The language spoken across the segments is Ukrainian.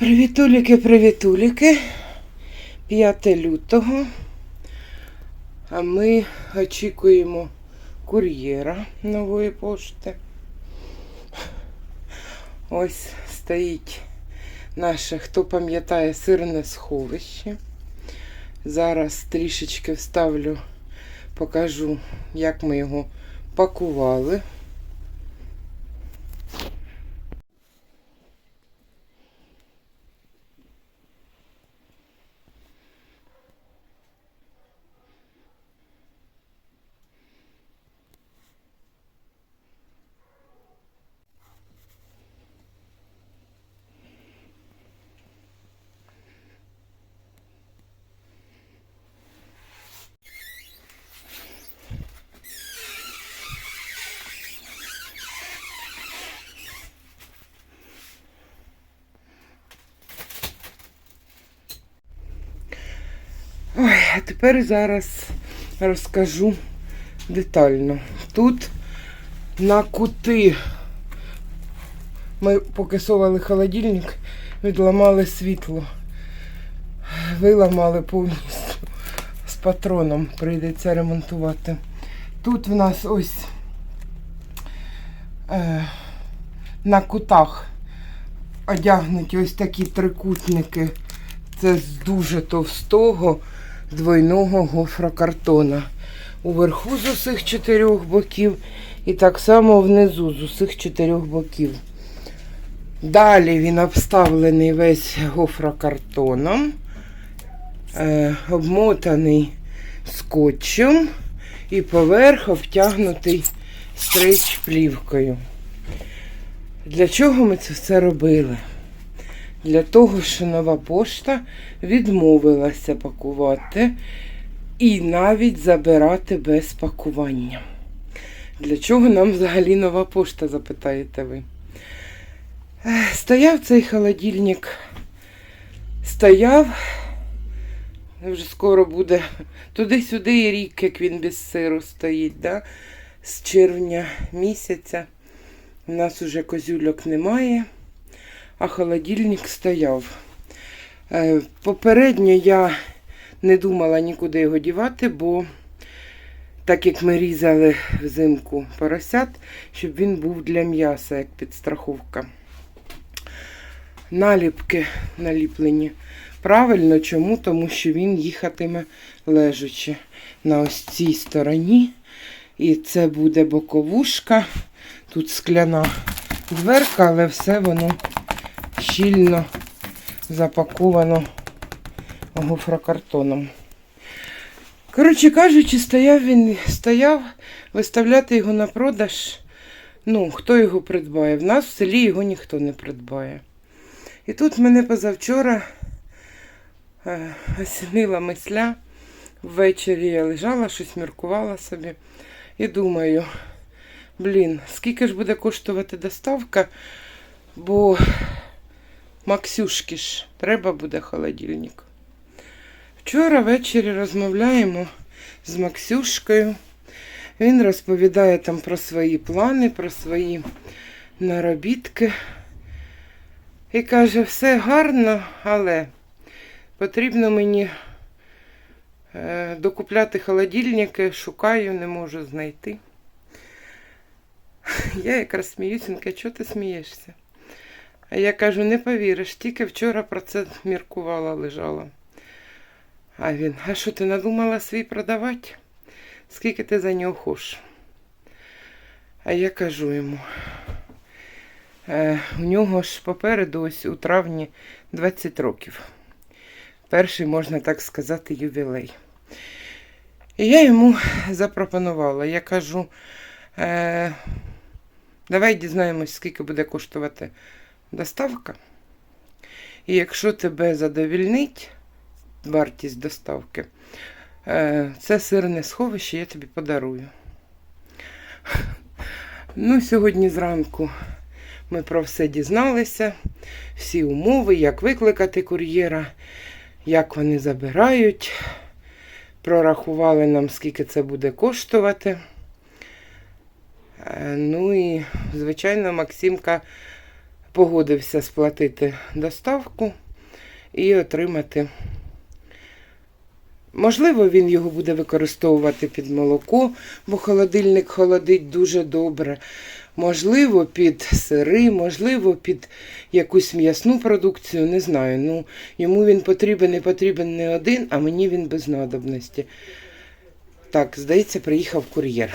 Привітуліки, привітуліки. 5 лютого. А ми очікуємо кур'єра нової пошти. Ось стоїть наше, хто пам'ятає, сирне сховище. Зараз трішечки вставлю, покажу, як ми його пакували. А тепер зараз розкажу детально. Тут на кути ми поки совали холодильник, відламали світло. Виламали повністю з патроном, прийдеться ремонтувати. Тут в нас ось е, на кутах одягнуті ось такі трикутники. Це з дуже товстого двойного гофрокартона. Уверху з усіх чотирьох боків і так само внизу з усіх чотирьох боків. Далі він обставлений весь гофрокартоном, е, обмотаний скотчем і поверх обтягнутий стрейч плівкою. Для чого ми це все робили? Для того, що нова пошта відмовилася пакувати і навіть забирати без пакування. Для чого нам взагалі нова пошта, запитаєте ви? Стояв цей холодильник, стояв, вже скоро буде туди-сюди і рік, як він без сиру стоїть, да? з червня місяця. У нас уже козюльок немає а холодильник стояв. Е, Попередньо я не думала нікуди його дівати, бо так як ми різали взимку поросят, щоб він був для м'яса, як підстраховка. Наліпки наліплені правильно. Чому? Тому що він їхатиме лежачи на ось цій стороні. І це буде боковушка. Тут скляна дверка, але все воно щільно запаковано гофрокартоном. Коротше кажучи, стояв він, стояв, виставляти його на продаж. Ну, хто його придбає? В нас в селі його ніхто не придбає. І тут мене позавчора е, осінила мисля. Ввечері я лежала, щось міркувала собі. І думаю, блін, скільки ж буде коштувати доставка, бо Максюшки ж, треба буде холодильник. Вчора ввечері розмовляємо з Максюшкою. Він розповідає там про свої плани, про свої наробітки. І каже, все гарно, але потрібно мені е, докупляти холодильники, шукаю, не можу знайти. Я якраз сміюсінька, чого ти смієшся? А я кажу, не повіриш, тільки вчора про це міркувала, лежала. А він, а що ти надумала свій продавати? Скільки ти за нього хош? А я кажу йому, е, у нього ж попереду ось у травні 20 років. Перший, можна так сказати, ювілей. І я йому запропонувала, я кажу, е, давай дізнаємось, скільки буде коштувати доставка. І якщо тебе задовільнить вартість доставки, е, це сирне сховище я тобі подарую. Ну, сьогодні зранку ми про все дізналися, всі умови, як викликати кур'єра, як вони забирають. Прорахували нам, скільки це буде коштувати. Е, Ну і, звичайно, Максимка погодився сплатити доставку і отримати. Можливо, він його буде використовувати під молоко, бо холодильник холодить дуже добре. Можливо, під сири, можливо, під якусь м'ясну продукцію, не знаю. Ну, йому він потрібен і потрібен не один, а мені він без надобності. Так, здається, приїхав кур'єр.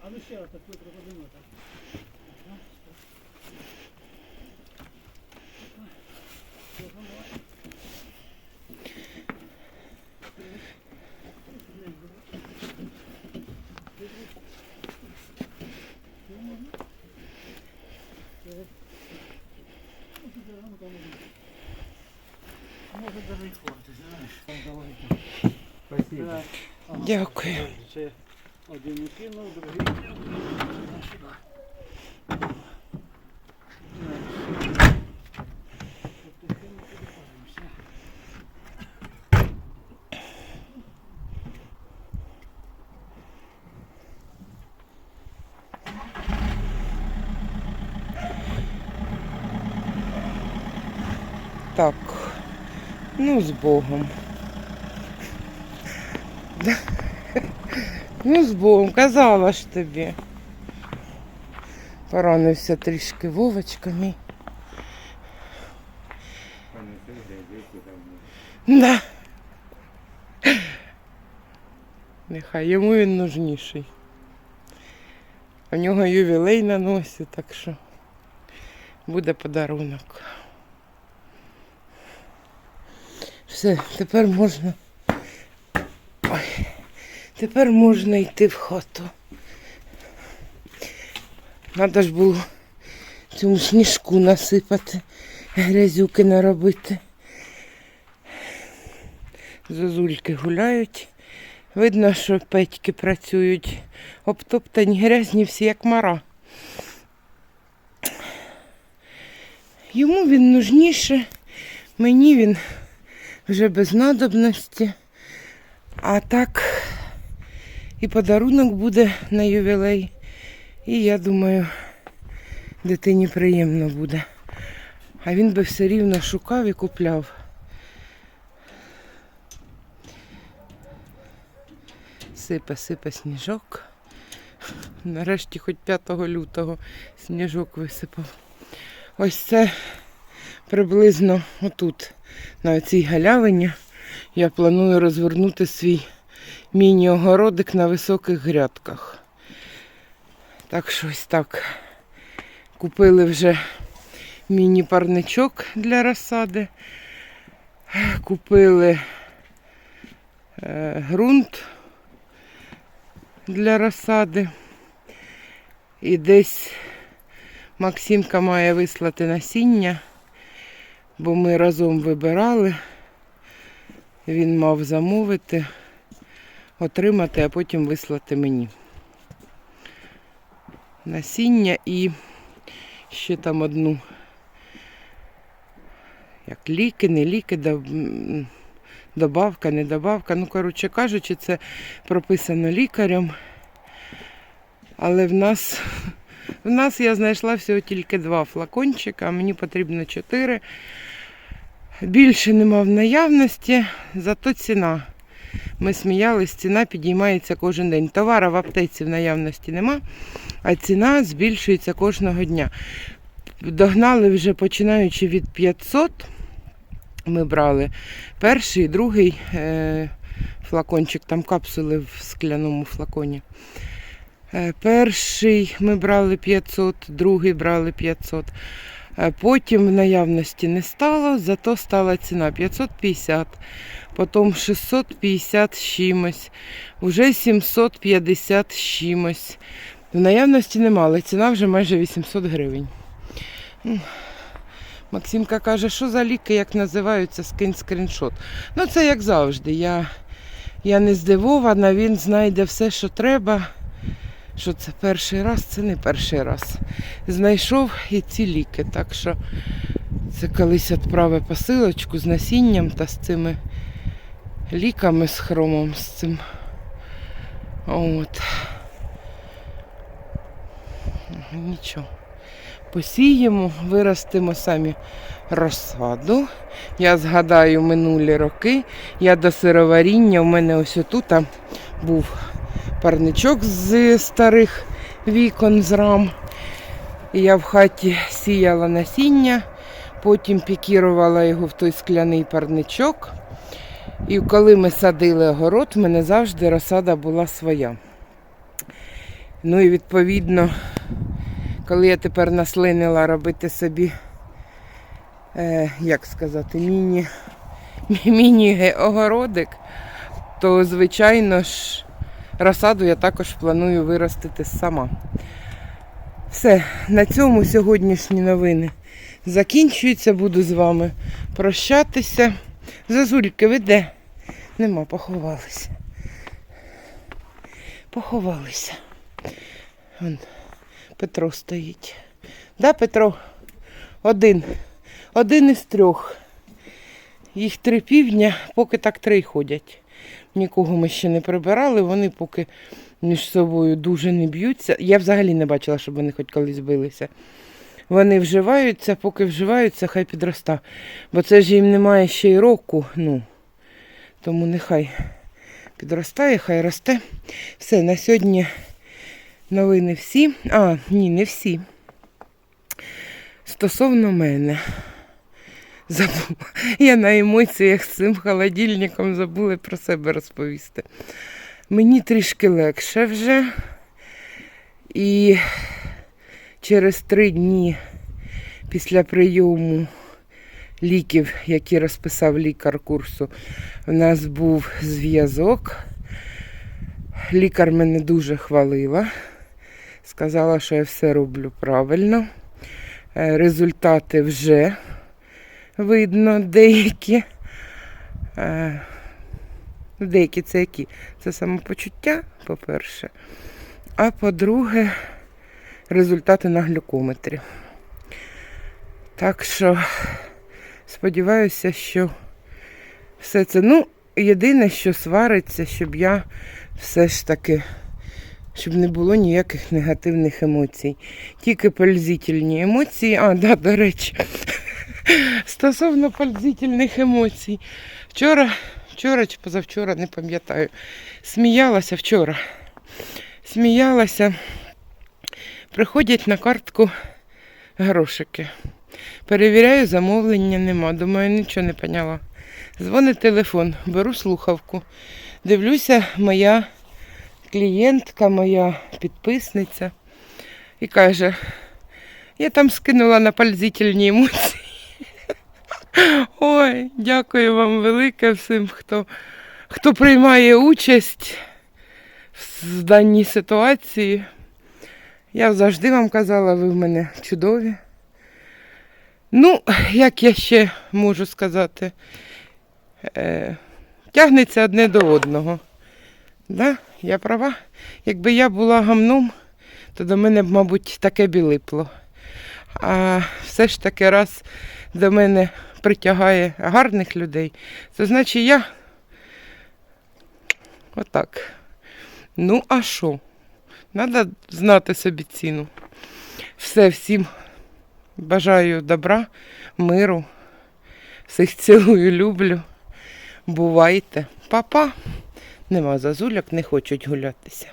А ну, ще раз так приподимо так. Дякую. Це один укинув, другий. Сюди. Кинув. Так, ну з Богом. Да. Ну, з Богом, казала ж тобі. Поранився трішки Вовочка мій. Да. Нехай йому він нужніший. У нього ювілей на носі, так що буде подарунок. Все, тепер можна. Тепер можна йти в хату. Надо ж було цьому сніжку насипати, грязюки наробити. Зозульки гуляють. Видно, що петьки працюють. Обтоптані грязні всі, як мара. Йому він нужніше, мені він вже без надобності. А так і подарунок буде на ювілей. І я думаю, дитині приємно буде. А він би все рівно шукав і купляв. Сипе, сипе сніжок. Нарешті хоч 5 лютого сніжок висипав. Ось це приблизно отут, на цій галявині, я планую розвернути свій міні-огородик на високих грядках. Так що ось так. Купили вже міні-парничок для розсади. Купили е, ґрунт для розсади. І десь Максимка має вислати насіння, бо ми разом вибирали. Він мав замовити, отримати, а потім вислати мені. Насіння і ще там одну, як ліки, не ліки, добавка, не добавка. Ну, коротше кажучи, це прописано лікарем. Але в нас, в нас я знайшла всього тільки два флакончика, а мені потрібно чотири. Більше нема в наявності, зато ціна. Ми сміялись, ціна підіймається кожен день. Товара в аптеці в наявності нема, а ціна збільшується кожного дня. Догнали вже починаючи від 500. Ми брали перший, другий е, флакончик, там капсули в скляному флаконі. Е, перший ми брали 500, другий брали 500. Е, Потім в наявності не стало, зато стала ціна 550, потім 650 з чимось, вже 750 з чимось. В наявності нема, ціна вже майже 800 гривень. Максимка каже, що за ліки, як називаються, скинь скріншот. Ну, це як завжди. Я, я не здивована, він знайде все, що треба. Що це перший раз, це не перший раз. Знайшов і ці ліки. Так що це колись відправив посилочку з насінням та з цими ліками з хромом, з цим. От. Нічого. Посіємо, виростимо самі розсаду. Я згадаю минулі роки. Я до сироваріння, у мене ось отут був парничок з старих вікон з рам. Я в хаті сіяла насіння, потім пікірувала його в той скляний парничок. І коли ми садили огород, в мене завжди розсада була своя. Ну і відповідно, коли я тепер наслинила робити собі, е, як сказати, міні, міні-огородик, то, звичайно ж, розсаду я також планую виростити сама. Все, на цьому сьогоднішні новини закінчуються. Буду з вами прощатися. Зазульки, ви де? Нема, поховалися. Поховалися. Вон Петро стоїть. Да, Петро? Один. Один із трьох. Їх три півдня, поки так три ходять. Нікого ми ще не прибирали, вони поки між собою дуже не б'ються. Я взагалі не бачила, щоб вони хоч колись билися. Вони вживаються, поки вживаються, хай підроста. Бо це ж їм немає ще й року. Ну, тому нехай підростає, хай росте. Все, на сьогодні новини всі. А, ні, не всі. Стосовно мене. Забула. Я на емоціях з цим холодильником забула про себе розповісти. Мені трішки легше вже. І через три дні після прийому ліків, які розписав лікар курсу, у нас був зв'язок. Лікар мене дуже хвалила. Сказала, що я все роблю правильно. Е, Результати вже видно деякі. Е, Деякі це які? Це самопочуття, по-перше. А по-друге, результати на глюкометрі. Так що сподіваюся, що все це. Ну, єдине, що свариться, щоб я все ж таки, щоб не було ніяких негативних емоцій. Тільки пользительні емоції. А, да, до речі, стосовно пользительних емоцій. Вчора, вчора чи позавчора, не пам'ятаю, сміялася вчора. Сміялася. Приходять на картку грошики. Перевіряю, замовлення нема. Думаю, нічого не поняла. Дзвонить телефон, беру слухавку. Дивлюся, моя клієнтка, моя підписниця. І каже, я там скинула на пользительні емоції. Ой, дякую вам велике всім, хто, хто приймає участь в даній ситуації. Я завжди вам казала, ви в мене чудові. Ну, як я ще можу сказати, е, тягнеться одне до одного. Да? Я права. Якби я була гамном, то до мене б, мабуть, таке білипло. А все ж таки раз до мене притягає гарних людей, то значить я отак. Ну, а що? Треба знати собі ціну. Все, всім бажаю добра, миру. Всіх цілую, люблю. Бувайте. Па-па. Нема зазуляк, не хочуть гулятися.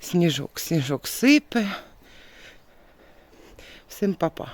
Сніжок, сніжок сипе. Всім па-па.